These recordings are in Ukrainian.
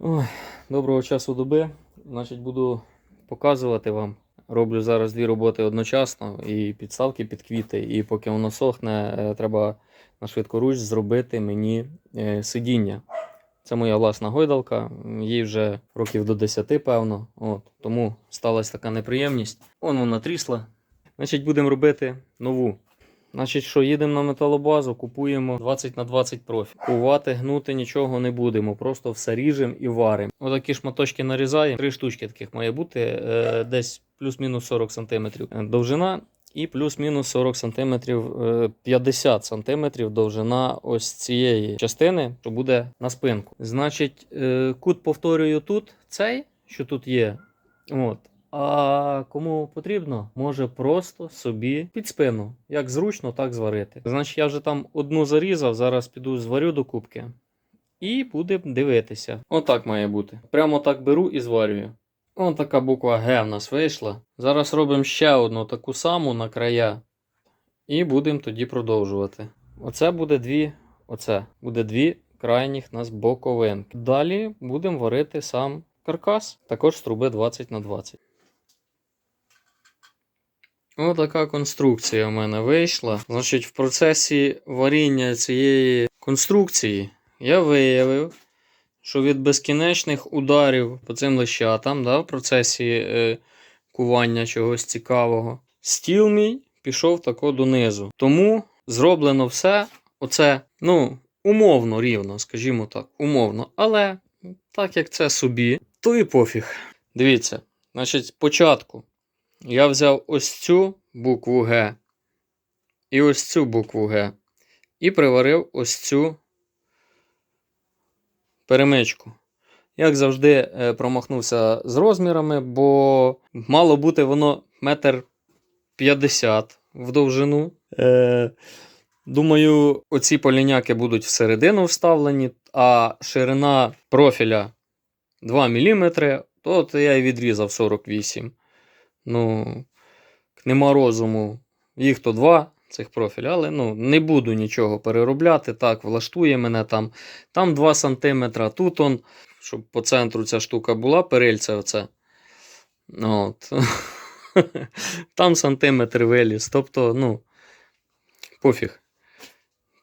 Ой, доброго часу доби. Значить, буду показувати вам. Роблю зараз дві роботи одночасно, і підставки під квіти, і поки воно сохне, е, треба на швидкоруч зробити мені е, сидіння. Це моя власна гойдалка, їй вже років до 10, певно. От, тому сталася така неприємність. Вон вона трісла. Значить, будемо робити нову. Значить, що їдемо на металобазу, купуємо 20 на 20 профіль. Кувати, гнути нічого не будемо, просто все ріжемо і варимо. Отакі шматочки нарізаємо. Три штучки таких має бути, е, десь плюс-мінус 40 см довжина і плюс-мінус 40 см, е, 50 см довжина ось цієї частини, що буде на спинку. Значить, е, кут повторюю тут, цей, що тут є. От. А кому потрібно, може просто собі під спину. Як зручно, так зварити. Значить, я вже там одну зарізав, зараз піду зварю до кубки. І будемо дивитися. Отак має бути. Прямо так беру і зварюю. Ось така буква Г в нас вийшла. Зараз робимо ще одну таку саму на края. І будемо тоді продовжувати. Оце буде дві. Оце буде дві крайніх нас боковинки. Далі будемо варити сам каркас, також з труби 20 на 20. Ось така конструкція у мене вийшла. Значить, в процесі варіння цієї конструкції я виявив, що від безкінечних ударів по цим лищатам, да, в процесі е, кування чогось цікавого, стіл мій пішов тако донизу. Тому зроблено все, оце, ну, умовно рівно, скажімо так, умовно. Але так як це собі, то і пофіг. Дивіться, значить, спочатку я взяв ось цю букву Г і ось цю букву Г. І приварив ось цю перемичку. Як завжди, е, промахнувся з розмірами, бо мало бути воно метр 50 в довжину. Е, думаю, оці поліняки будуть всередину вставлені, а ширина профіля 2 мм, то от я і відрізав 48 Ну, нема розуму. Їх то два цих профіля, але ну, не буду нічого переробляти. Так, влаштує мене там. Там 2 см, тут он, щоб по центру ця штука була, перильце оце. От. Там сантиметр виліз. Тобто, ну, пофіг.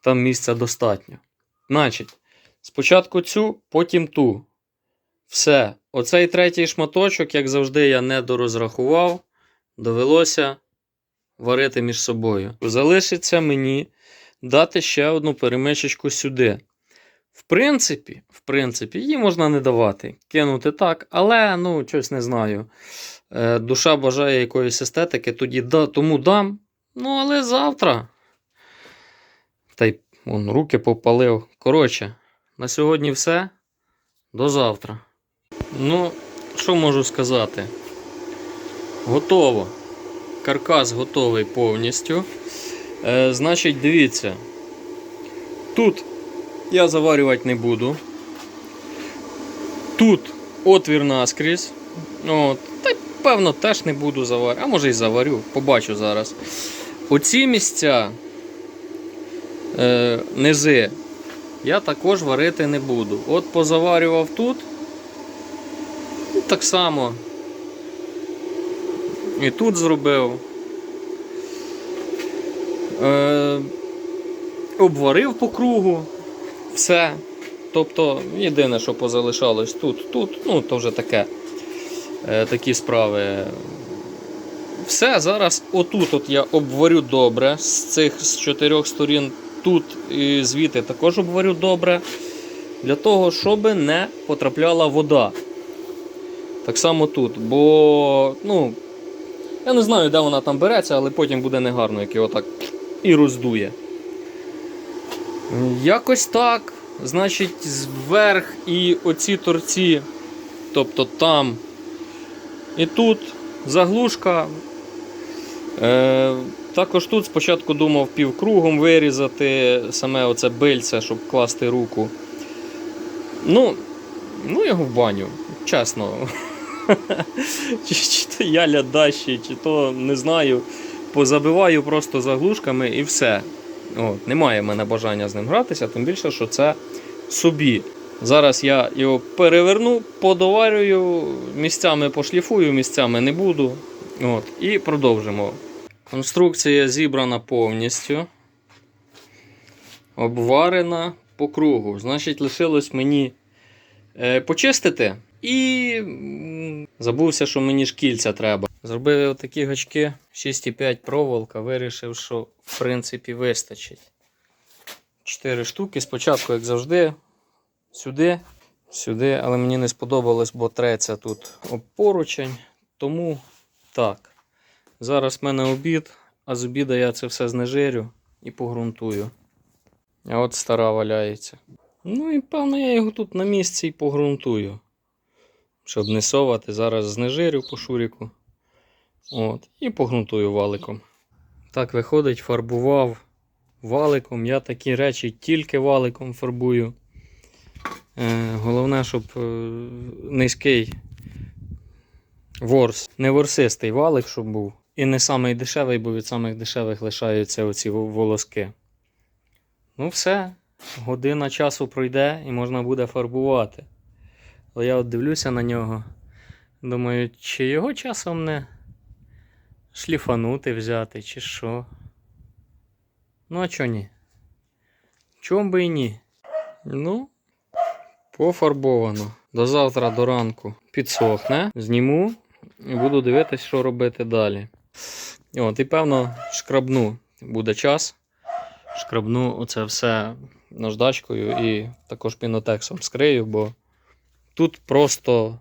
Там місця достатньо. Значить, спочатку цю, потім ту. Все. Оцей третій шматочок, як завжди, я не дорозрахував. Довелося варити між собою. Залишиться мені дати ще одну перемичечку сюди. В принципі, в принципі, її можна не давати. Кинути так, але ну, щось не знаю. Е, душа бажає якоїсь естетики, тоді да, тому дам. Ну, але завтра. Та й вон, руки попалив. Коротше, на сьогодні все. До завтра. Ну, що можу сказати? Готово. Каркас готовий повністю. Е, значить, дивіться. Тут я заварювати не буду. Тут отвір наскрізь. От. Та певно теж не буду заварювати. А може і заварю, побачу зараз. Оці місця е, низи я також варити не буду. От позаварював тут. Так само. І тут зробив. Е, обварив по кругу. Все. Тобто, єдине, що позалишалось тут, тут, ну, то вже таке. Е, такі справи. Все, зараз отут от я обварю добре. З цих з чотирьох сторін тут і звідти також обварю добре. Для того, щоб не потрапляла вода. Так само тут. Бо, ну, я не знаю, де вона там береться, але потім буде негарно, як його так і роздує. Якось так. Значить, зверх і оці торці, тобто там і тут заглушка. Е, також тут спочатку думав півкругом вирізати саме оце бильце, щоб класти руку. Ну, ну його в баню, чесно. Чи, чи то я лядащий, чи то не знаю. Позабиваю просто заглушками і все. От, Немає в мене бажання з ним гратися, тим більше, що це собі. Зараз я його переверну, подоварюю, місцями пошліфую, місцями не буду. От, і продовжимо. Конструкція зібрана повністю. Обварена по кругу. Значить, лишилось мені е, почистити. І забувся, що мені ж кільця треба. Зробив такі гачки 6,5 проволока, вирішив, що в принципі вистачить. 4 штуки. Спочатку, як завжди, сюди, сюди, але мені не сподобалось, бо треться тут об поручень. Тому так. Зараз в мене обід, а з обіда я це все знежирю і погрунтую. А от стара валяється. Ну і певно я його тут на місці і погрунтую. Щоб не совати, зараз знежирю по шуріку. От, і погрунтую валиком. Так виходить, фарбував валиком. Я такі речі тільки валиком фарбую. Е, головне, щоб е, низький ворс, не ворсистий валик, щоб був. І не самий дешевий, бо від самих дешевих лишаються оці волоски. Ну, все, година часу пройде і можна буде фарбувати. Але я от дивлюся на нього. Думаю, чи його часом не шліфанути взяти, чи що. Ну, а чого ні? Чом би і ні? Ну, пофарбовано. До завтра до ранку підсохне, зніму і буду дивитись, що робити далі. От, і певно, шкрабну буде час. Шкрабну оце все наждачкою і також пінотексом скрию, бо тут просто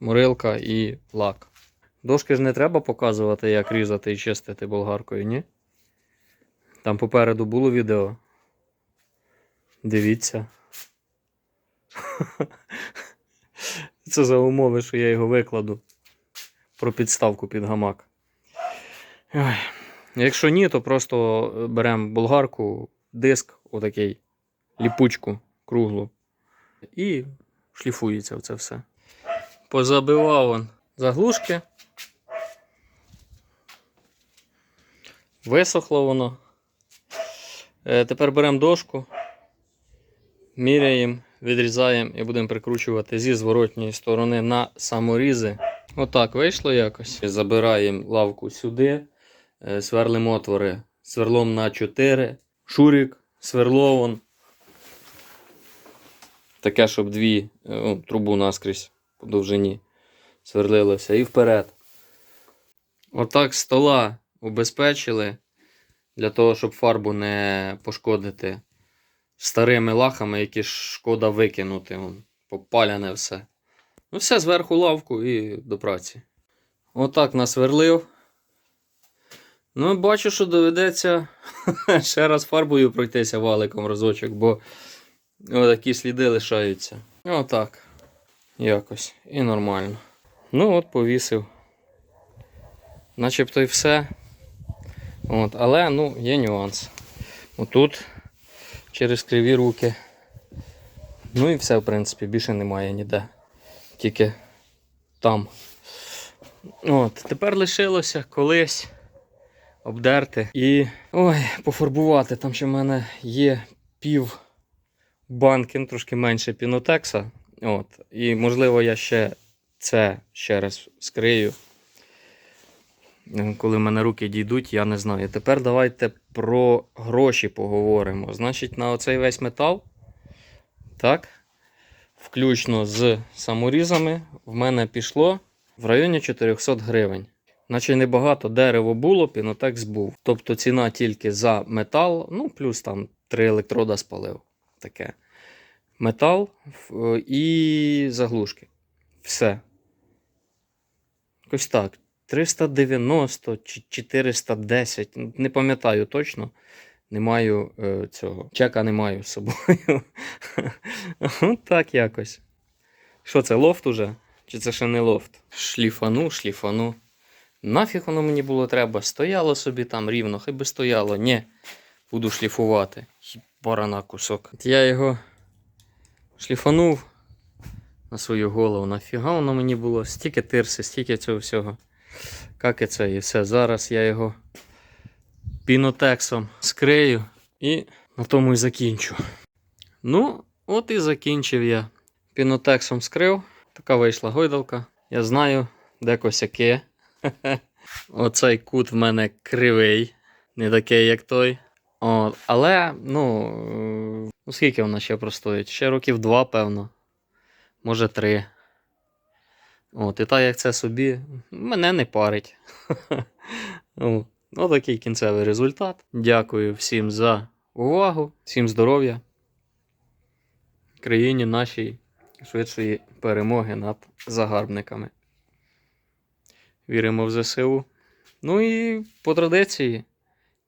морилка і лак. Дошки ж не треба показувати, як різати і чистити болгаркою, ні? Там попереду було відео. Дивіться. Це за умови, що я його викладу про підставку під гамак. Якщо ні, то просто беремо болгарку, диск, отакий, ліпучку круглу. І шліфується це все. Позабивав он заглушки. Висохло воно. Е, тепер беремо дошку, міряємо, відрізаємо і будемо прикручувати зі зворотньої сторони на саморізи. Отак вийшло якось. Забираємо лавку сюди, е, сверлимо отвори сверлом на 4, шурік, сверло вон. Таке, щоб дві е, ну, трубу наскрізь по довжині сверлилося і вперед. Отак стола убезпечили для того, щоб фарбу не пошкодити старими лахами, які шкода викинути. Попаляне все. Ну, все зверху лавку і до праці. Отак насверлив. Ну, бачу, що доведеться ще раз фарбою пройтися валиком разочок, бо такі сліди лишаються. Отак. Якось. І нормально. Ну, от повісив. Начебто і все. От, але ну, є нюанс. Отут через криві руки. Ну і все, в принципі, більше немає ніде. Тільки там. От, тепер лишилося колись обдерти і ой, пофарбувати. Там ще в мене є пів банки, ну, трошки менше пінотекса. От, і можливо я ще це ще раз скрию. Е, Коли в мене руки дійдуть, я не знаю. Тепер давайте про гроші поговоримо. Значить, на оцей весь метал, так, включно з саморізами, в мене пішло в районі 400 гривень. Наче небагато дерево було, пінотекс був. Тобто ціна тільки за метал, ну, плюс там 3 електрода спалив. Таке. Метал е, і заглушки. Все. Якось так. 390 чи 410. Не пам'ятаю точно. Не маю е, цього. Чека не маю з собою. От так якось. Що це, лофт уже? Чи це ще не лофт? Шліфану, шліфану. Нафіг воно мені було треба. Стояло собі там рівно, хай би стояло. Ні. Буду шліфувати. Барана кусок. От я його шліфанув на свою голову. Нафіга воно мені було? Стільки тирси, стільки цього всього. Як і це, і все. Зараз я його пінотексом скрию і на тому і закінчу. Ну, От і закінчив я. Пінотексом скрив. Така вийшла гойдалка. Я знаю, де косяки. Оцей кут в мене кривий, не такий, як той. От, але, ну, е, ну, скільки вона ще простоїть? Ще років два, певно. Може, три. От, і так як це собі, мене не парить. О, такий кінцевий результат. Дякую всім за увагу, всім здоров'я. Країні нашій швидшої перемоги над загарбниками. Віримо в ЗСУ. Ну і по традиції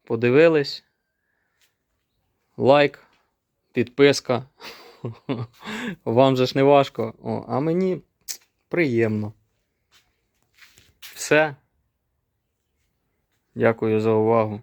подивились. Лайк, підписка. Вам же ж не важко, О, а мені приємно. Все. Дякую за увагу.